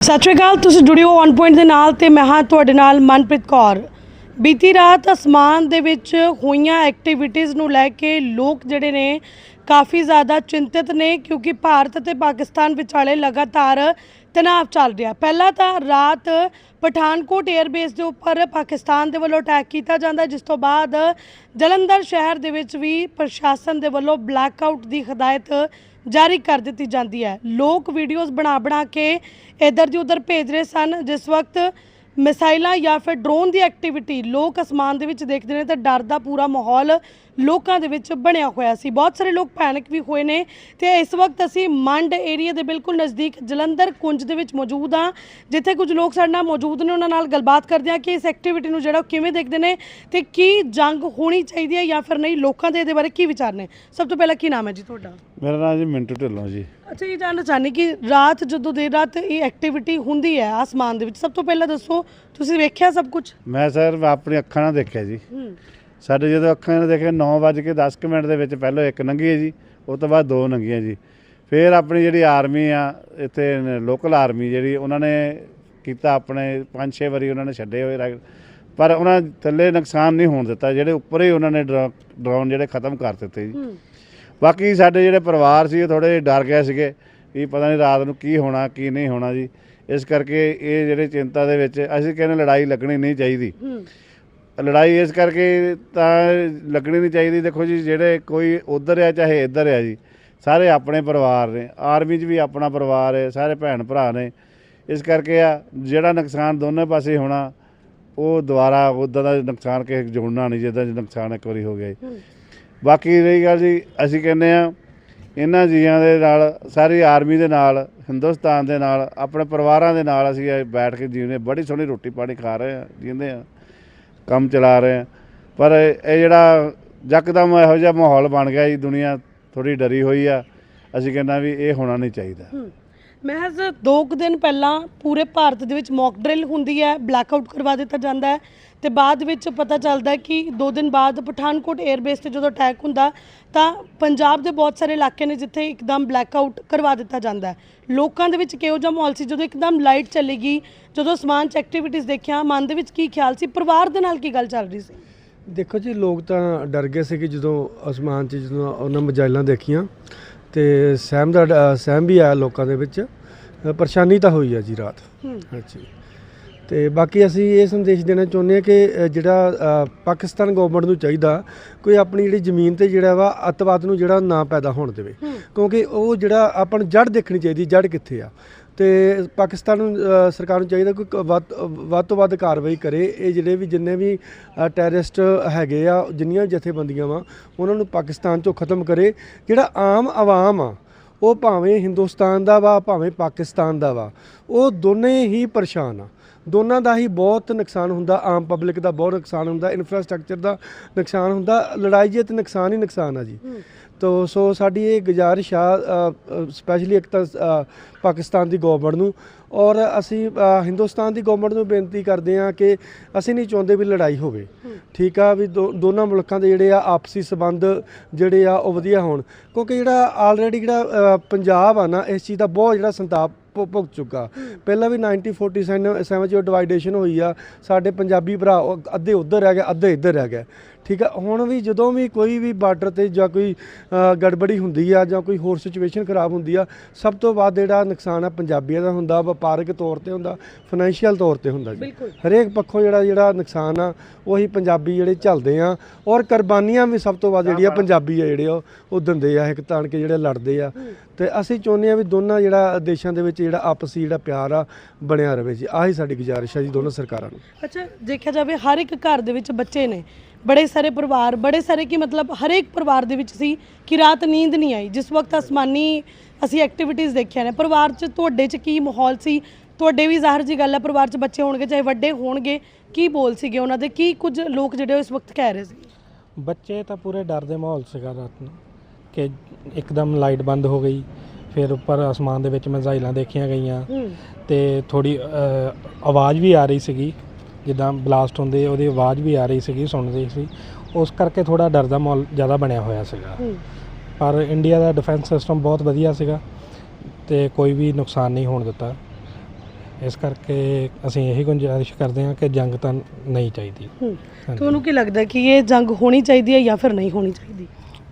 ਸਤਿ ਸ਼੍ਰੀ ਅਕਾਲ, ਤੁਸੀਂ ਜੁੜਿਓ on point ਦੇ ਨਾਲ ਤੇ ਮੈਂ ਹਾਂ ਤੁਹਾਡੇ ਨਾਲ ਮਨਪ੍ਰੀਤ ਕੌਰ। ਬੀਤੀ ਰਾਤ ਅਸਮਾਨ ਦੇ ਵਿੱਚ ਹੋਈਆਂ ਐਕਟੀਵਿਟੀਜ਼ ਨੂੰ ਲੈ ਕੇ ਲੋਕ ਜਿਹੜੇ ਨੇ ਕਾਫੀ ਜ਼ਿਆਦਾ ਚਿੰਤਤ ਨੇ ਕਿਉਂਕਿ ਭਾਰਤ ਅਤੇ ਪਾਕਿਸਤਾਨ ਵਿਚਾਲੇ ਲਗਾਤਾਰ ਤਣਾਅ ਚੱਲ ਰਿਹਾ। ਪਹਿਲਾਂ ਤਾਂ ਰਾਤ ਪਠਾਨਕੋਟ 에ਅਰਬੇਸ ਦੇ ਉੱਪਰ ਪਾਕਿਸਤਾਨ ਦੇ ਵੱਲੋਂ ਅਟੈਕ ਕੀਤਾ ਜਾਂਦਾ, ਜਿਸ ਤੋਂ ਬਾਅਦ ਜਲੰਧਰ ਸ਼ਹਿਰ ਦੇ ਵਿੱਚ ਵੀ ਪ੍ਰਸ਼ਾਸਨ ਦੇ ਵੱਲੋਂ ਬਲੈਕਆਊਟ ਦੀ ਹਦਾਇਤ ਜਾਰੀ ਕਰ ਦਿੱਤੀ ਜਾਂਦੀ ਹੈ। ਲੋਕ ਵੀਡੀਓਜ਼ ਬਣਾ ਬਣਾ ਕੇ ਇੱਧਰ ਦੀ ਉੱਧਰ ਭੇਜ ਰਹੇ ਸਨ। ਜਿਸ ਵਕਤ ਮਿਸਾਈਲਾਂ ਜਾਂ ਫਿਰ ਡਰੋਨ ਦੀ ਐਕਟੀਵਿਟੀ ਲੋਕ ਅਸਮਾਨ ਦੇ ਵਿੱਚ ਦੇਖਦੇ ਨੇ ਤਾਂ ਡਰ ਦਾ ਪੂਰਾ ਮਾਹੌਲ ਲੋਕਾਂ ਦੇ ਵਿੱਚ ਬਣਿਆ ਹੋਇਆ ਸੀ। ਬਹੁਤ ਸਾਰੇ ਲੋਕ ਪੈਨਿਕ ਵੀ ਹੋਏ ਨੇ ਤੇ ਇਸ ਵਕਤ ਅਸੀਂ ਮੰਡ ਏਰੀਆ ਦੇ ਬਿਲਕੁਲ ਨਜ਼ਦੀਕ ਜਲੰਧਰ ਕੁੰਜ ਦੇ ਵਿੱਚ ਮੌਜੂਦ ਹਾਂ, ਜਿੱਥੇ ਕੁਝ ਲੋਕ ਸਾਡੇ ਨਾਲ ਮੌਜੂਦ ਨੇ, ਉਹਨਾਂ ਨਾਲ ਗੱਲਬਾਤ ਕਰਦੇ ਹਾਂ ਕਿ ਇਸ ਐਕਟੀਵਿਟੀ ਨੂੰ ਜਿਹੜਾ ਉਹ ਕਿਵੇਂ ਦੇਖਦੇ ਨੇ ਤੇ ਕੀ ਜੰਗ ਹੋਣੀ ਚਾਹੀਦੀ ਹੈ ਜਾਂ ਫਿਰ ਨਹੀਂ, ਲੋਕਾਂ ਦੇ ਇਹਦੇ ਬਾਰੇ ਕੀ ਵਿਚਾਰ ਨੇ? ਸਭ ਤੋਂ ਪਹਿਲਾਂ ਕੀ ਨਾਮ ਹੈ ਜੀ ਤੁਹਾਡਾ? ਮੇਰਾ ਨਾਮ ਜੀ ਮਿੰਟੂ ਢਿੱਲੋਂ ਜੀ। ਅੱਛਾ ਇਹ ਜਾਣਨਾ ਚਾਹਨੀ ਕਿ ਰਾਤ ਜਦੋਂ ਦੇਰ ਰਾਤ ਇਹ ਐਕਟੀਵਿਟੀ ਹੁੰਦੀ ਹੈ ਆਸਮਾਨ ਦੇ ਵਿੱਚ ਸਭ ਤੋਂ ਪਹਿਲਾਂ ਦੱਸੋ ਤੁਸੀਂ ਵੇਖਿਆ ਸਭ ਕੁਝ ਮੈਂ ਸਰ ਆਪਣੀ ਅੱਖਾਂ ਨਾਲ ਦੇਖਿਆ ਜੀ। ਸਾਡੇ ਜਦੋਂ ਅੱਖਾਂ ਨਾਲ ਦੇਖਿਆ 9:10 ਮਿੰਟ ਦੇ ਵਿੱਚ ਪਹਿਲਾਂ ਇੱਕ ਲੰਘੀ ਹੈ ਜੀ ਉਸ ਤੋਂ ਬਾਅਦ ਦੋ ਲੰਘੀਆਂ ਜੀ। ਫਿਰ ਆਪਣੀ ਜਿਹੜੀ ਆਰਮੀ ਆ ਇੱਥੇ ਲੋਕਲ ਆਰਮੀ ਜਿਹੜੀ ਉਹਨਾਂ ਨੇ ਕੀਤਾ ਆਪਣੇ 5-6 ਵਾਰੀ ਉਹਨਾਂ ਨੇ ਛੱਡੇ ਹੋਏ ਪਰ ਉਹਨਾਂ ਥੱਲੇ ਨੁਕਸਾਨ ਨਹੀਂ ਹੋਣ ਦਿੱਤਾ ਜਿਹੜੇ ਉੱਪਰ ਹੀ ਉਹਨਾਂ ਨੇ ਡਰੋਨ ਜਿਹੜੇ ਖਤਮ ਕਰ ਦਿੱਤੇ ਜੀ। ਬਾਕੀ ਸਾਡੇ ਜਿਹੜੇ ਪਰਿਵਾਰ ਸੀ ਉਹ ਥੋੜੇ ਡਰ ਗਏ ਸੀਗੇ ਵੀ ਪਤਾ ਨਹੀਂ ਰਾਤ ਨੂੰ ਕੀ ਹੋਣਾ ਕੀ ਨਹੀਂ ਹੋਣਾ ਜੀ। ਇਸ ਕਰਕੇ ਇਹ ਜਿਹੜੇ ਚਿੰਤਾ ਦੇ ਵਿੱਚ ਅਸੀਂ ਕਹਿੰਦੇ ਲੜਾਈ ਲੱਗਣੀ ਨਹੀਂ ਚਾਹੀਦੀ। ਲੜਾਈ ਇਸ ਕਰਕੇ ਤਾਂ ਲੱਗਣੀ ਨਹੀਂ ਚਾਹੀਦੀ। ਦੇਖੋ ਜੀ ਜਿਹੜੇ ਕੋਈ ਉਧਰ ਆ ਚਾਹੇ ਇੱਧਰ ਆ ਜੀ ਸਾਰੇ ਆਪਣੇ ਪਰਿਵਾਰ ਨੇ। ਆਰਮੀ 'ਚ ਵੀ ਆਪਣਾ ਪਰਿਵਾਰ ਹੈ ਸਾਰੇ ਭੈਣ ਭਰਾ ਨੇ। ਇਸ ਕਰਕੇ ਆ ਜਿਹੜਾ ਨੁਕਸਾਨ ਦੋਨੇ ਪਾਸੇ ਹੋਣਾ ਉਹ ਦੁਬਾਰਾ ਉੱਦਾਂ ਦਾ ਨੁਕਸਾਨ ਕਿਸੇ ਜੋੜਨਾ ਨਹੀਂ ਜਿੱਦਾਂ ਨੁਕਸਾਨ ਇੱਕ ਵਾਰੀ ਹੋ ਗਿਆ ਜੀ। ਬਾਕੀ ਰਹੀ ਗੱਲ ਜੀ, ਅਸੀਂ ਕਹਿੰਦੇ ਆ ਇਹਨਾਂ ਜੀਆਂ ਦੇ ਨਾਲ, ਸਾਰੀ ਆਰਮੀ ਦੇ ਨਾਲ, ਹਿੰਦੁਸਤਾਨ ਦੇ ਨਾਲ, ਆਪਣੇ ਪਰਿਵਾਰਾਂ ਦੇ ਨਾਲ ਅਸੀਂ ਬੈਠ ਕੇ ਜੀਵਨੇ ਬੜੀ ਸੋਹਣੀ ਰੋਟੀ ਪਾਣੀ ਖਾ ਰਹੇ ਆ ਜੀਂਦੇ ਆ ਕੰਮ ਚਲਾ ਰਹੇ ਆ ਪਰ ਇਹ ਜਿਹੜਾ ਯਕਦਮ ਇਹੋ ਜਿਹਾ ਮਾਹੌਲ ਬਣ ਗਿਆ ਜੀ, ਦੁਨੀਆ ਥੋੜੀ ਡਰੀ ਹੋਈ ਆ। ਅਸੀਂ ਕਹਿੰਦਾ ਵੀ ਇਹ ਹੋਣਾ ਨਹੀਂ ਚਾਹੀਦਾ। ਮਹਿਜ਼ ਦੋ ਕੁ ਦਿਨ ਪਹਿਲਾਂ ਪੂਰੇ ਭਾਰਤ ਦੇ ਵਿੱਚ ਮੌਕ ਡਰਿਲ ਹੁੰਦੀ ਹੈ ਬਲੈਕਆਊਟ ਕਰਵਾ ਦਿੱਤਾ ਜਾਂਦਾ ਹੈ ਤੇ ਬਾਅਦ ਵਿੱਚ ਪਤਾ ਚੱਲਦਾ ਕਿ ਦੋ ਦਿਨ ਬਾਅਦ ਪਠਾਨਕੋਟ 에ਅਰਬੇਸ ਤੇ ਜਦੋਂ ਅਟੈਕ ਹੁੰਦਾ, ਤਾਂ ਪੰਜਾਬ ਦੇ ਬਹੁਤ ਸਾਰੇ ਇਲਾਕੇ ਨੇ ਜਿੱਥੇ ਇੱਕਦਮ ਬਲੈਕਆਊਟ ਕਰਵਾ ਦਿੱਤਾ ਜਾਂਦਾ ਹੈ। ਲੋਕਾਂ ਦੇ ਵਿੱਚ ਕਿਹੋ ਜਿਹਾ ਮਾਹੌਲ ਸੀ ਜਦੋਂ ਇੱਕਦਮ ਲਾਈਟ ਚਲੀ ਗਈ, ਜਦੋਂ ਸਮਾਨ ਚ ਐਕਟੀਵਿਟੀਜ਼ ਦੇਖਿਆ, ਮਨ ਦੇ ਵਿੱਚ ਕੀ ਖਿਆਲ ਸੀ, ਪਰਿਵਾਰ ਦੇ ਨਾਲ ਕੀ ਗੱਲ ਚੱਲ ਰਹੀ ਸੀ? ਦੇਖੋ ਜੀ, ਲੋਕ ਤਾਂ ਡਰ ਗਏ ਸੀ ਕਿ ਜਦੋਂ ਅਸਮਾਨ 'ਚ ਜਦੋਂ ਉਹਨਾਂ ਮਜਾਇਲਾਂ ਦੇਖੀਆਂ ਤੇ ਸਹਿਮ ਦਾ ਸਹਿਮ ਵੀ ਆਇਆ ਲੋਕਾਂ ਦੇ ਵਿੱਚ। ਪਰੇਸ਼ਾਨੀ ਤਾਂ ਹੋਈ ਆ ਜੀ ਰਾਤ। ਹਾਂਜੀ। ਤੇ ਬਾਕੀ ਅਸੀਂ ਇਹ ਸੰਦੇਸ਼ ਦੇਣਾ ਚਾਹੁੰਦੇ ਹਾਂ ਕਿ ਜਿਹੜਾ ਪਾਕਿਸਤਾਨ ਗਵਰਨਮੈਂਟ ਨੂੰ ਚਾਹੀਦਾ ਕੋਈ ਆਪਣੀ ਜਿਹੜੀ ਜ਼ਮੀਨ ਤੇ ਜਿਹੜਾ ਵਾ ਅੱਤਵਾਦ ਨੂੰ ਜਿਹੜਾ ਨਾ ਪੈਦਾ ਹੋਣ ਦੇਵੇ। ਕਿਉਂਕਿ ਉਹ ਜਿਹੜਾ ਆਪਾਂ ਨੂੰ ਜੜ ਦੇਖਣੀ ਚਾਹੀਦੀ ਜੜ ਕਿੱਥੇ ਆ? ਤੇ ਪਾਕਿਸਤਾਨ ਨੂੰ ਸਰਕਾਰ ਨੂੰ ਚਾਹੀਦਾ ਕੋਈ ਕ- ਵੱਧ ਵੱਧ ਤੋਂ ਵੱਧ ਕਾਰਵਾਈ ਕਰੇ। ਇਹ ਜਿਹੜੇ ਵੀ ਜਿੰਨੇ ਵੀ ਟੈਰਰਿਸਟ ਹੈਗੇ ਆ, ਜਿੰਨੀਆਂ ਵੀ ਜਥੇਬੰਦੀਆਂ ਵਾ, ਉਹਨਾਂ ਨੂੰ ਪਾਕਿਸਤਾਨ 'ਚੋਂ ਖਤਮ ਕਰੇ। ਜਿਹੜਾ ਆਮ ਆਵਾਮ ਆ, ਉਹ ਭਾਵੇਂ ਹਿੰਦੁਸਤਾਨ ਦਾ ਵਾ, ਭਾਵੇਂ ਪਾਕਿਸਤਾਨ ਦਾ ਵਾ, ਉਹ ਦੋਨੇ ਹੀ ਪਰੇਸ਼ਾਨ ਆ। ਦੋਨਾਂ ਦਾ ਹੀ ਬਹੁਤ ਨੁਕਸਾਨ ਹੁੰਦਾ ਆਮ ਪਬਲਿਕ ਦਾ ਬਹੁਤ ਨੁਕਸਾਨ ਹੁੰਦਾ ਇਨਫਰਾਸਟ੍ਰਕਚਰ ਦਾ ਨੁਕਸਾਨ ਹੁੰਦਾ ਲੜਾਈ ਜੇ ਤੇ ਨੁਕਸਾਨ ਹੀ ਨੁਕਸਾਨ ਆ ਜੀ। ਤੋ ਸੋ ਸਾਡੀ ਇਹ ਗੁਜ਼ਾਰਿਸ਼ ਆ ਸਪੈਸ਼ਲੀ ਇੱਕ ਤਾਂ ਪਾਕਿਸਤਾਨ ਦੀ ਗਵਰਨਮੈਂਟ ਨੂੰ ਔਰ ਅਸੀਂ ਹਿੰਦੁਸਤਾਨ ਦੀ ਗਵਰਨਮੈਂਟ ਨੂੰ ਬੇਨਤੀ ਕਰਦੇ ਹਾਂ ਕਿ ਅਸੀਂ ਨਹੀਂ ਚਾਹੁੰਦੇ ਵੀ ਲੜਾਈ ਹੋਵੇ। ਠੀਕ ਆ ਵੀ ਦੋਨਾਂ ਮੁਲਕਾਂ ਦੇ ਜਿਹੜੇ ਆ ਆਪਸੀ ਸਬੰਧ ਜਿਹੜੇ ਆ ਉਹ ਵਧੀਆ ਹੋਣ। ਕਿਉਂਕਿ ਜਿਹੜਾ ਆਲਰੇਡੀ ਜਿਹੜਾ ਪੰਜਾਬ ਆ ਨਾ ਇਸ ਚੀਜ਼ ਦਾ ਬਹੁਤ ਜਿਹੜਾ ਸੰਤਾਪ ਭੁਗਤ ਚੁੱਕਾ। ਪਹਿਲਾਂ ਵੀ 1947 'ਚ ਡਿਵਾਈਡੇਸ਼ਨ ਹੋਈ ਆ, ਸਾਡੇ ਪੰਜਾਬੀ ਭਰਾ ਉਹ ਅੱਧੇ ਉੱਧਰ ਰਹਿ ਗਏ, ਅੱਧੇ ਇੱਧਰ ਰਹਿ ਗਏ। ਠੀਕ ਆ? ਹੁਣ ਵੀ ਜਦੋਂ ਵੀ ਕੋਈ ਵੀ ਬਾਰਡਰ ਤੇ ਜਾਂ ਕੋਈ ਗੜਬੜੀ ਹੁੰਦੀ ਆ ਜਾਂ ਕੋਈ ਹੋਰ ਸਿਚੁਏਸ਼ਨ ਖਰਾਬ ਹੁੰਦੀ ਆ ਸਭ ਤੋਂ ਵੱਧ ਜਿਹੜਾ ਨੁਕਸਾਨ ਆ ਪੰਜਾਬੀਆਂ ਦਾ ਹੁੰਦਾ ਵਪਾਰਕ ਤੌਰ ਤੇ ਹੁੰਦਾ ਫਾਈਨੈਂਸ਼ੀਅਲ ਤੌਰ ਤੇ ਹੁੰਦਾ ਜੀ। ਹਰੇਕ ਪੱਖੋਂ ਜਿਹੜਾ ਜਿਹੜਾ ਨੁਕਸਾਨ ਆ ਉਹੀ ਪੰਜਾਬੀ ਜਿਹੜੇ ਝੱਲਦੇ ਆ। ਔਰ ਕੁਰਬਾਨੀਆਂ ਵੀ ਸਭ ਤੋਂ ਵੱਧ ਜਿਹੜੀਆਂ ਪੰਜਾਬੀ ਆ ਜਿਹੜੇ ਉਹ ਉਹ ਦਿੰਦੇ ਆ ਇੱਕ ਤਾਣ ਕੇ ਜਿਹੜੇ ਲੜਦੇ ਆ। ਤੇ ਅਸੀਂ ਚਾਹੁੰਦੇ ਆ ਵੀ ਦੋਨਾਂ ਜਿਹੜਾ ਦੇਸ਼ਾਂ ਦੇ ਵਿੱਚ ਜਿਹੜਾ ਆਪਸੀ ਜਿਹੜਾ ਪਿਆਰ ਆ ਬਣਿਆ ਰਵੇ ਜੀ। ਆਹੀ ਸਾਡੀ ਗੁਜ਼ਾਰਿਸ਼ ਆ ਜੀ ਦੋਨੋਂ ਸਰਕਾਰਾਂ ਨੂੰ। ਅੱਛਾ ਦੇਖਿਆ ਜਾਵੇ ਹਰ ਇੱਕ ਘਰ ਦੇ ਵਿੱਚ ਬੱਚੇ ਨੇ। ਬੜੇ ਸਾਰੇ ਪਰਿਵਾਰ ਬੜੇ ਸਾਰੇ ਕੀ ਮਤਲਬ ਹਰੇਕ ਪਰਿਵਾਰ ਦੇ ਵਿੱਚ ਸੀ ਕਿ ਰਾਤ ਨੀਂਦ ਨਹੀਂ ਆਈ। ਜਿਸ ਵਕਤ ਅਸਮਾਨੀ ਅਸੀਂ ਐਕਟੀਵਿਟੀਜ਼ ਦੇਖਿਆ ਨੇ। ਪਰਿਵਾਰ 'ਚ ਤੁਹਾਡੇ 'ਚ ਕੀ ਮਾਹੌਲ ਸੀ? ਤੁਹਾਡੇ ਵੀ ਜ਼ਾਹਰ ਜੀ ਗੱਲ ਹੈ ਪਰਿਵਾਰ 'ਚ ਬੱਚੇ ਹੋਣਗੇ ਚਾਹੇ ਵੱਡੇ ਹੋਣਗੇ ਕੀ ਬੋਲ ਸੀਗੇ ਉਹਨਾਂ ਦੇ? ਕੀ ਕੁਝ ਲੋਕ ਜਿਹੜੇ ਉਹ ਇਸ ਵਕਤ ਕਹਿ ਰਹੇ ਸੀ? ਬੱਚੇ ਤਾਂ ਪੂਰੇ ਡਰ ਦੇ ਮਾਹੌਲ ਸੀਗਾ ਰਾਤ ਨੂੰ ਕਿ ਇੱਕਦਮ ਲਾਈਟ ਬੰਦ ਹੋ ਗਈ। ਫਿਰ ਉੱਪਰ ਅਸਮਾਨ ਦੇ ਵਿੱਚ ਮਿਜ਼ਾਈਲਾਂ ਦੇਖੀਆਂ ਗਈਆਂ ਤੇ ਥੋੜੀ ਆਵਾਜ਼ ਵੀ ਆ ਰਹੀ ਸੀਗੀ। ਜਿੱਦਾਂ ਬਲਾਸਟ ਹੁੰਦੇ ਉਹਦੀ ਆਵਾਜ਼ ਵੀ ਆ ਰਹੀ ਸੀਗੀ ਸੁਣਦੇ ਸੀ। ਉਸ ਕਰਕੇ ਥੋੜਾ ਡਰ ਦਾ ਮਾਹੌਲ ਜ਼ਿਆਦਾ ਬਣਿਆ ਹੋਇਆ ਸੀਗਾ। ਪਰ ਇੰਡੀਆ ਦਾ ਡਿਫੈਂਸ ਸਿਸਟਮ ਬਹੁਤ ਵਧੀਆ ਸੀਗਾ ਤੇ ਕੋਈ ਵੀ ਨੁਕਸਾਨ ਨਹੀਂ ਹੋਣ ਦਿੱਤਾ। ਇਸ ਕਰਕੇ ਅਸੀਂ ਇਹੀ ਗੁੰਜਾਇਸ਼ ਕਰਦੇ ਹਾਂ ਕਿ ਜੰਗ ਤਾਂ ਨਹੀਂ ਚਾਹੀਦੀ। ਤੁਹਾਨੂੰ ਕੀ ਲੱਗਦਾ ਕਿ ਇਹ ਜੰਗ ਹੋਣੀ ਚਾਹੀਦੀ ਹੈ ਜਾਂ ਫਿਰ ਨਹੀਂ ਹੋਣੀ ਚਾਹੀਦੀ?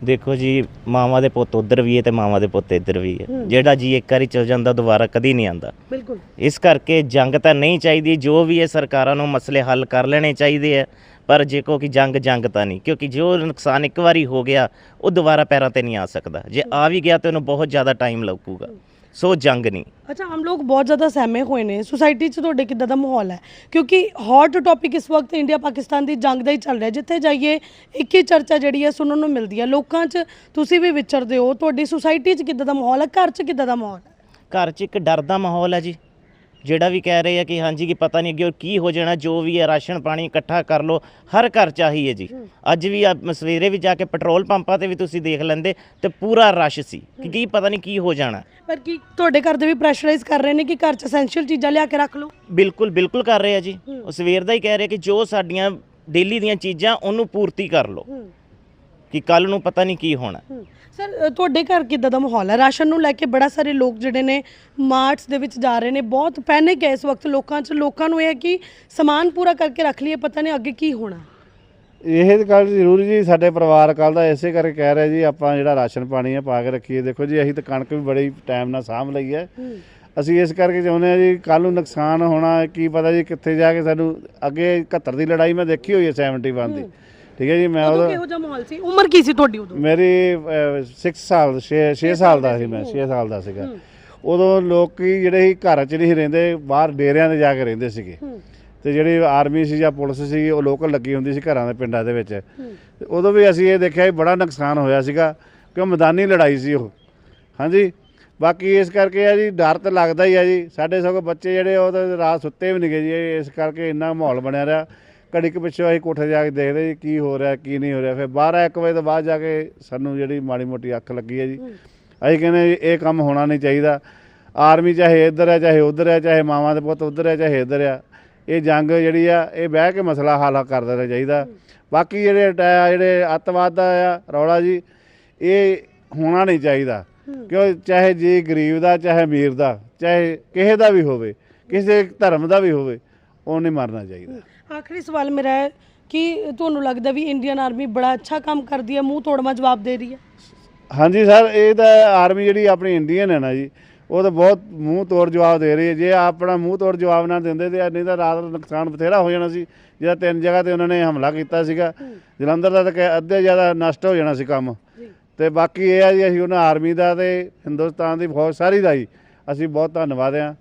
ਦੇਖੋ ਜੀ ਮਾਵਾਂ ਦੇ ਪੁੱਤ ਉਧਰ ਵੀ ਹੈ ਤੇ ਮਾਵਾਂ ਦੇ ਪੁੱਤ ਇੱਧਰ ਵੀ ਹੈ। ਜਿਹੜਾ ਜੀ ਇੱਕ ਵਾਰੀ ਚਲ ਜਾਂਦਾ ਦੁਬਾਰਾ ਕਦੀ ਨਹੀਂ ਆਂਦਾ ਬਿਲਕੁਲ। ਇਸ ਕਰਕੇ ਜੰਗ ਤਾਂ ਨਹੀਂ ਚਾਹੀਦੀ ਜੋ ਵੀ ਹੈ ਸਰਕਾਰਾਂ ਨੂੰ ਮਸਲੇ ਹੱਲ ਕਰ ਲੈਣੇ ਚਾਹੀਦੇ ਹੈ ਪਰ ਜੇ ਕੋ ਕਿ ਜੰਗ ਜੰਗ ਤਾਂ ਨਹੀਂ ਕਿਉਂਕਿ ਜੋ ਨੁਕਸਾਨ ਇੱਕ ਵਾਰੀ ਹੋ ਗਿਆ ਉਹ ਦੁਬਾਰਾ ਪੈਰਾਂ ਤੇ ਨਹੀਂ ਆ ਸਕਦਾ। ਜੇ ਆ ਵੀ ਗਿਆ ਤਾਂ ਉਹਨੂੰ ਬਹੁਤ ਜ਼ਿਆਦਾ ਟਾਈਮ ਲੱਗੂਗਾ। ਸੋ ਜੰਗ ਨਹੀਂ। ਅੱਛਾ ਆਮ ਲੋਕ ਬਹੁਤ ਜ਼ਿਆਦਾ ਸਹਿਮੇ ਹੋਏ ਨੇ। ਸੁਸਾਇਟੀ 'ਚ ਤੁਹਾਡੇ ਕਿੱਦਾਂ ਦਾ ਮਾਹੌਲ ਹੈ? ਕਿਉਂਕਿ ਹੌਟ ਟੌਪਿਕ ਇਸ ਵਕਤ ਇੰਡੀਆ ਪਾਕਿਸਤਾਨ ਦੀ ਜੰਗ ਦਾ ਹੀ ਚੱਲ ਰਿਹਾ। ਜਿੱਥੇ ਜਾਈਏ ਇੱਕ ਹੀ ਚਰਚਾ ਜਿਹੜੀ ਹੈ ਸੁਣਨ ਨੂੰ ਮਿਲਦੀ ਹੈ। ਲੋਕਾਂ 'ਚ ਤੁਸੀਂ ਵੀ ਵਿਚਰਦੇ ਹੋ। ਤੁਹਾਡੀ ਸੁਸਾਇਟੀ 'ਚ ਕਿੱਦਾਂ ਦਾ ਮਾਹੌਲ ਹੈ? ਘਰ 'ਚ ਕਿੱਦਾਂ ਦਾ ਮਾਹੌਲ ਹੈ? ਘਰ 'ਚ ਇੱਕ ਡਰ ਦਾ ਮਾਹੌਲ ਹੈ ਜੀ। ਜਿਹੜਾ ਵੀ ਕਹਿ ਰਹੇ ਆ ਕਿ ਹਾਂਜੀ ਕਿ ਪਤਾ ਨਹੀਂ ਅੱਗੇ ਕੀ ਹੋ ਜਾਣਾ ਜੋ ਵੀ ਹੈ ਰਾਸ਼ਨ ਪਾਣੀ ਇਕੱਠਾ ਕਰ ਲਓ ਹਰ ਘਰ ਚਾਹੀਏ ਜੀ। ਅੱਜ ਵੀ ਆ ਸਵੇਰੇ ਵੀ ਜਾ ਕੇ ਪੈਟਰੋਲ ਪੰਪਾਂ ਤੇ ਵੀ ਤੁਸੀਂ ਦੇਖ ਲੈਂਦੇ ਤੇ ਪੂਰਾ ਰਸ਼ ਸੀ ਕਿ ਕੀ ਪਤਾ ਨਹੀਂ ਕੀ ਹੋ ਜਾਣਾ। ਪਰ ਕੀ ਤੁਹਾਡੇ ਘਰ ਦੇ ਵੀ ਪ੍ਰੈਸ਼ਰਾਈਜ਼ ਕਰ ਰਹੇ ਨੇ ਕਿ ਘਰ 'ਚ ਐਸੈਂਸ਼ੀਅਲ ਚੀਜ਼ਾਂ ਲਿਆ ਕੇ ਰੱਖ ਲਓ? ਬਿਲਕੁਲ ਬਿਲਕੁਲ ਕਰ ਰਹੇ ਆ ਜੀ। ਉਹ ਸਵੇਰ ਦਾ ਹੀ ਕਹਿ ਰਹੇ ਕਿ ਜੋ ਸਾਡੀਆਂ ਡੇਲੀ ਦੀਆਂ ਚੀਜ਼ਾਂ ਉਹਨੂੰ ਪੂਰਤੀ ਕਰ ਲਓ। ਕਿ ਕੱਲ ਨੂੰ ਪਤਾ ਨਹੀਂ ਕੀ ਹੋਣਾ। ਸਰ ਤੁਹਾਡੇ ਘਰ ਕਿੱਦਾਂ ਦਾ ਮਾਹੌਲ ਹੈ? ਰਾਸ਼ਨ ਨੂੰ ਲੈ ਕੇ ਬੜਾ ਸਾਰੇ ਲੋਕ ਜਿਹੜੇ ਨੇ ਮਾਰਟਸ ਦੇ ਵਿੱਚ ਜਾ ਰਹੇ ਨੇ। ਬਹੁਤ ਪੈਨਿਕ ਹੈ ਇਸ ਵਕਤ ਲੋਕਾਂ 'ਚ। ਲੋਕਾਂ ਨੂੰ ਇਹ ਹੈ ਕਿ ਸਮਾਨ ਪੂਰਾ ਕਰਕੇ ਰੱਖ ਲਈਏ ਪਤਾ ਨਹੀਂ ਅੱਗੇ ਕੀ ਹੋਣਾ। ਇਹ ਤਾਂ ਗੱਲ ਜ਼ਰੂਰੀ ਜੀ ਸਾਡੇ ਪਰਿਵਾਰ ਕੱਲ ਦਾ ਇਸੇ ਕਰਕੇ ਕਹਿ ਰਿਹਾ ਜੀ ਆਪਾਂ ਜਿਹੜਾ ਰਾਸ਼ਨ ਪਾਣੀ ਹੈ ਪਾ ਕੇ ਰੱਖੀਏ। ਦੇਖੋ ਜੀ ਅਸੀਂ ਤਾਂ ਕਣਕ ਵੀ ਬੜੀ ਟਾਈਮ ਨਾਲ ਸਾਂਭ ਲਈ ਹੈ। ਅਸੀਂ ਇਸ ਕਰਕੇ ਚਾਹੁੰਦੇ ਹਾਂ ਜੀ ਕੱਲ ਨੂੰ ਨੁਕਸਾਨ ਹੋਣਾ ਕੀ ਪਤਾ ਜੀ ਕਿੱਥੇ ਜਾ ਕੇ ਸਾਨੂੰ ਅੱਗੇ 71 ਦੀ ਲੜਾਈ ਮੈਂ ਦੇਖੀ ਹੋਈ ਹੈ 71 ਦੀ। ਠੀਕ ਹੈ ਜੀ ਮੈਂ ਉਦੋਂ ਉਹਦਾ ਕਿਹੋ ਜਿਹਾ ਮਾਹੌਲ ਸੀ? ਉਮਰ ਕੀ ਸੀ ਤੁਹਾਡੀ ਉਦੋਂ? ਮੇਰੀ 6 ਸਾਲ 6 6 ਸਾਲ ਦਾ ਸੀ। ਮੈਂ 6 ਸਾਲ ਦਾ ਸੀਗਾ। ਉਦੋਂ ਲੋਕੀ ਜਿਹੜੇ ਸੀ ਘਰ 'ਚ ਨਹੀਂ ਰਹਿੰਦੇ ਬਾਹਰ ਡੇਰਿਆਂ 'ਤੇ ਜਾ ਕੇ ਰਹਿੰਦੇ ਸੀਗੇ। ਤੇ ਜਿਹੜੀ ਆਰਮੀ ਸੀ ਜਾਂ ਪੁਲਿਸ ਸੀ ਉਹ ਲੋਕਲ ਲੱਗੀ ਹੁੰਦੀ ਸੀ ਘਰਾਂ ਦੇ ਪਿੰਡਾਂ ਦੇ ਵਿੱਚ। ਤੇ ਉਦੋਂ ਵੀ ਅਸੀਂ ਇਹ ਦੇਖਿਆ ਬੜਾ ਨੁਕਸਾਨ ਹੋਇਆ ਸੀਗਾ ਕਿਉਂ ਮੈਦਾਨੀ ਲੜਾਈ ਸੀ ਉਹ। ਹਾਂਜੀ? ਬਾਕੀ ਇਸ ਕਰਕੇ ਆ ਜੀ ਡਰ ਤਾਂ ਲੱਗਦਾ ਹੀ ਆ ਜੀ। ਸਾਡੇ ਸਗੋਂ ਬੱਚੇ ਜਿਹੜੇ ਉਹ ਤਾਂ ਰਾਤ ਸੁੱਤੇ ਵੀ ਨਹੀਂ ਗਏ ਜੀ। ਇਸ ਕਰਕੇ ਇੰਨਾ ਮਾਹੌਲ ਬਣਿਆ ਰਿਹਾ। ਘੜੀ ਕੁ ਪਿੱਛੋਂ ਅਸੀਂ ਕੋਠੇ ਜਾ ਕੇ ਦੇਖਦੇ ਜੀ ਕੀ ਹੋ ਰਿਹਾ ਕੀ ਨਹੀਂ ਹੋ ਰਿਹਾ। ਫਿਰ 12 1 ਵਜੇ ਤੋਂ ਬਾਅਦ ਜਾ ਕੇ ਸਾਨੂੰ ਜਿਹੜੀ ਮਾੜੀ ਮੋਟੀ ਅੱਖ ਲੱਗੀ ਹੈ ਜੀ। ਅਸੀਂ ਕਹਿੰਦੇ ਇਹ ਕੰਮ ਹੋਣਾ ਨਹੀਂ ਚਾਹੀਦਾ। ਆਰਮੀ ਚਾਹੇ ਇੱਧਰ ਹੈ ਚਾਹੇ ਉੱਧਰ ਹੈ ਚਾਹੇ ਮਾਵਾਂ ਦੇ ਪੁੱਤ ਉੱਧਰ ਹੈ ਚਾਹੇ ਇੱਧਰ ਆ। ਇਹ ਜੰਗ ਜਿਹੜੀ ਆ ਇਹ ਬਹਿ ਕੇ ਮਸਲਾ ਹੱਲ ਕਰ ਦੇਣਾ ਚਾਹੀਦਾ। ਬਾਕੀ ਜਿਹੜੇ ਜਿਹੜੇ ਅੱਤਵਾਦ ਦਾ ਆ ਰੌਲਾ ਜੀ ਇਹ ਹੋਣਾ ਨਹੀਂ ਚਾਹੀਦਾ। ਕਿਉਂ? ਚਾਹੇ ਜੀ ਗਰੀਬ ਦਾ ਚਾਹੇ ਅਮੀਰ ਦਾ ਚਾਹੇ ਕਿਸੇ ਦਾ ਵੀ ਹੋਵੇ ਕਿਸੇ ਧਰਮ ਦਾ ਵੀ ਹੋਵੇ ਉਹ ਨਹੀਂ ਮਰਨਾ ਚਾਹੀਦਾ। ਆਖਰੀ ਸਵਾਲ ਮੇਰਾ ਹੈ ਕਿ ਤੁਹਾਨੂੰ ਲੱਗਦਾ ਵੀ ਇੰਡੀਅਨ ਆਰਮੀ ਬੜਾ ਅੱਛਾ ਕੰਮ ਕਰਦੀ ਹੈ ਮੂੰਹ ਤੋੜਮਾ ਜਵਾਬ ਦੇ ਰਹੀ ਹੈ? ਹਾਂਜੀ ਸਰ ਇਹ ਤਾਂ ਆਰਮੀ ਜਿਹੜੀ ਆਪਣੀ ਇੰਡੀਅਨ ਹੈ ਨਾ ਜੀ ਉਹ ਤਾਂ ਬਹੁਤ ਮੂੰਹ ਤੋੜ ਜਵਾਬ ਦੇ ਰਹੀ ਹੈ। ਜੇ ਆਪਣਾ ਮੂੰਹ ਤੋੜ ਜਵਾਬ ਨਾ ਦਿੰਦੇ ਤੇ ਨਹੀਂ ਤਾਂ ਰਾਤ ਨੂੰ ਨੁਕਸਾਨ ਬਥੇਰਾ ਹੋ ਜਾਣਾ ਸੀ। ਜਿਹੜਾ ਤਿੰਨ ਜਗ੍ਹਾ ਤੇ ਉਹਨਾਂ ਨੇ ਹਮਲਾ ਕੀਤਾ ਸੀਗਾ ਜਲੰਧਰ ਦਾ ਤਾਂ ਅੱਧੇ ਜ਼ਿਆਦਾ ਨਸ਼ਟ ਹੋ ਜਾਣਾ ਸੀ ਕੰਮ। ਤੇ ਬਾਕੀ ਇਹ ਆ ਜੀ ਅਸੀਂ ਉਹਨਾਂ ਆਰਮੀ ਦਾ ਤੇ ਹਿੰਦੁਸਤਾਨ ਦੀ ਫੌਜ ਸਾਰੀ ਦਾ ਜੀ ਅਸੀਂ ਬਹੁਤ ਧੰਨਵਾਦ ਆ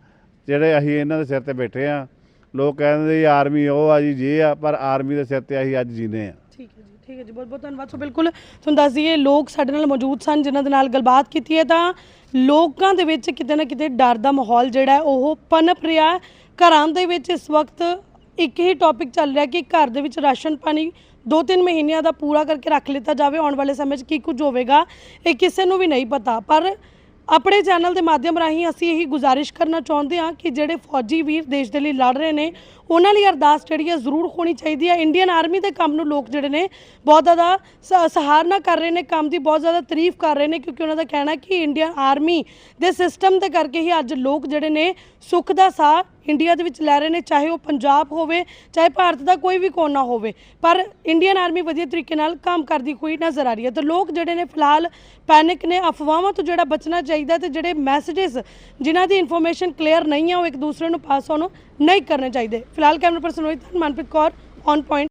ਜਿਹੜੇ ਅਸੀਂ ਇਹਨਾਂ ਦੇ ਸਿਰ ਤੇ ਬੈਠੇ ਆ ਲੋਕ ਕਹਿੰਦੇ ਜੀ, ਆਰਮੀ ਉਹ ਆ ਜੀ, ਜੇ ਆ, ਪਰ ਆਰਮੀ ਦੇ ਸਿਰ ਤੇ ਅਸੀਂ ਅੱਜ ਜੀਨੇ ਆ ਠੀਕ ਹੈ ਜੀ, ਠੀਕ ਹੈ ਜੀ ਬਹੁਤ ਬਹੁਤ ਧੰਨਵਾਦ। ਸੋ ਬਿਲਕੁਲ ਤੁਹਾਨੂੰ ਦੱਸ ਦਈਏ, ਲੋਕ ਸਾਡੇ ਨਾਲ ਮੌਜੂਦ ਸਨ, ਜਿਨ੍ਹਾਂ ਦੇ ਨਾਲ ਗੱਲਬਾਤ ਕੀਤੀ ਹੈ। ਤਾਂ ਲੋਕਾਂ ਦੇ ਵਿੱਚ ਕਿਤੇ ਨਾ ਕਿਤੇ ਡਰ ਦਾ ਮਾਹੌਲ ਜਿਹੜਾ ਉਹ ਪਨਪ ਰਿਹਾ ਹੈ। ਘਰਾਂ ਦੇ ਵਿੱਚ ਇਸ ਵਕਤ ਇੱਕ ਹੀ ਟੌਪਿਕ ਚੱਲ ਰਿਹਾ ਕਿ ਘਰ ਦੇ ਵਿੱਚ ਰਾਸ਼ਨ ਪਾਣੀ ਦੋ ਤਿੰਨ ਮਹੀਨਿਆਂ ਦਾ ਪੂਰਾ ਕਰਕੇ ਰੱਖ ਲਿੱਤਾ ਜਾਵੇ। ਆਉਣ ਵਾਲੇ ਸਮੇਂ 'ਚ ਕੀ ਕੁਝ ਹੋਵੇਗਾ, ਇਹ ਕਿਸੇ ਨੂੰ ਵੀ ਨਹੀਂ ਪਤਾ। ਪਰ ਆਪਣੇ ਚੈਨਲ ਦੇ ਮਾਧਿਅਮ ਰਾਹੀਂ ਅਸੀਂ ਇਹੀ ਗੁਜ਼ਾਰਿਸ਼ ਕਰਨਾ ਚਾਹੁੰਦੇ ਹਾਂ ਕਿ ਜਿਹੜੇ ਫੌਜੀ ਵੀਰ ਦੇਸ਼ ਦੇ ਲਈ ਲੜ ਰਹੇ ਨੇ ਉਹਨਾਂ ਲਈ ਅਰਦਾਸ ਜਿਹੜੀ ਹੈ ਜ਼ਰੂਰ ਹੋਣੀ ਚਾਹੀਦੀ ਹੈ। ਇੰਡੀਅਨ ਆਰਮੀ ਦੇ ਕੰਮ ਨੂੰ ਲੋਕ ਜਿਹੜੇ ਨੇ ਬਹੁਤ ਜ਼ਿਆਦਾ ਸ- ਸਹਾਰਨਾ ਕਰ ਰਹੇ ਨੇ, ਕੰਮ ਦੀ ਬਹੁਤ ਜ਼ਿਆਦਾ ਤਾਰੀਫ ਕਰ ਰਹੇ ਨੇ ਕਿਉਂਕਿ ਉਹਨਾਂ ਦਾ ਕਹਿਣਾ ਕਿ ਇੰਡੀਅਨ ਆਰਮੀ ਦੇ ਸਿਸਟਮ ਦੇ ਕਰਕੇ ਹੀ ਅੱਜ ਲੋਕ ਜਿਹੜੇ ਨੇ ਸੁੱਖ ਦਾ ਸਾਹ ਇੰਡੀਆ ਦੇ ਵਿੱਚ ਲੈ ਰਹੇ ਨੇ, ਚਾਹੇ ਉਹ ਪੰਜਾਬ ਹੋਵੇ, ਚਾਹੇ ਭਾਰਤ ਦਾ ਕੋਈ ਵੀ ਕੋਨਾ ਹੋਵੇ। ਪਰ ਇੰਡੀਅਨ ਆਰਮੀ ਵਧੀਆ ਤਰੀਕੇ ਨਾਲ ਕੰਮ ਕਰਦੀ ਹੋਈ ਨਜ਼ਰ ਆ ਰਹੀ ਹੈ। ਤੇ ਲੋਕ ਜਿਹੜੇ ਨੇ ਫਿਲਹਾਲ ਪੈਨਿਕ ਨੇ, ਅਫਵਾਹਾਂ ਤੋਂ ਜਿਹੜਾ ਬਚਣਾ ਚਾਹੀਦਾ ਤੇ ਜਿਹੜੇ ਮੈਸੇजेस ਜਿਨ੍ਹਾਂ ਦੀ ਇਨਫੋਰਮੇਸ਼ਨ ਕਲੀਅਰ ਨਹੀਂ ਹੈ, ਉਹ ਇੱਕ ਦੂਸਰੇ ਨੂੰ ਪਾਸ ਹੋਣ ਨਹੀਂ ਕਰਨੇ ਚਾਹੀਦੇ। ਫਿਲਹਾਲ ਕੈਮਰਾ ਪਰਸਨ ਹੋਈ ਮਨਪ੍ਰੀਤ ਕੌਰ ਔਨ ਪੁਆਇੰਟ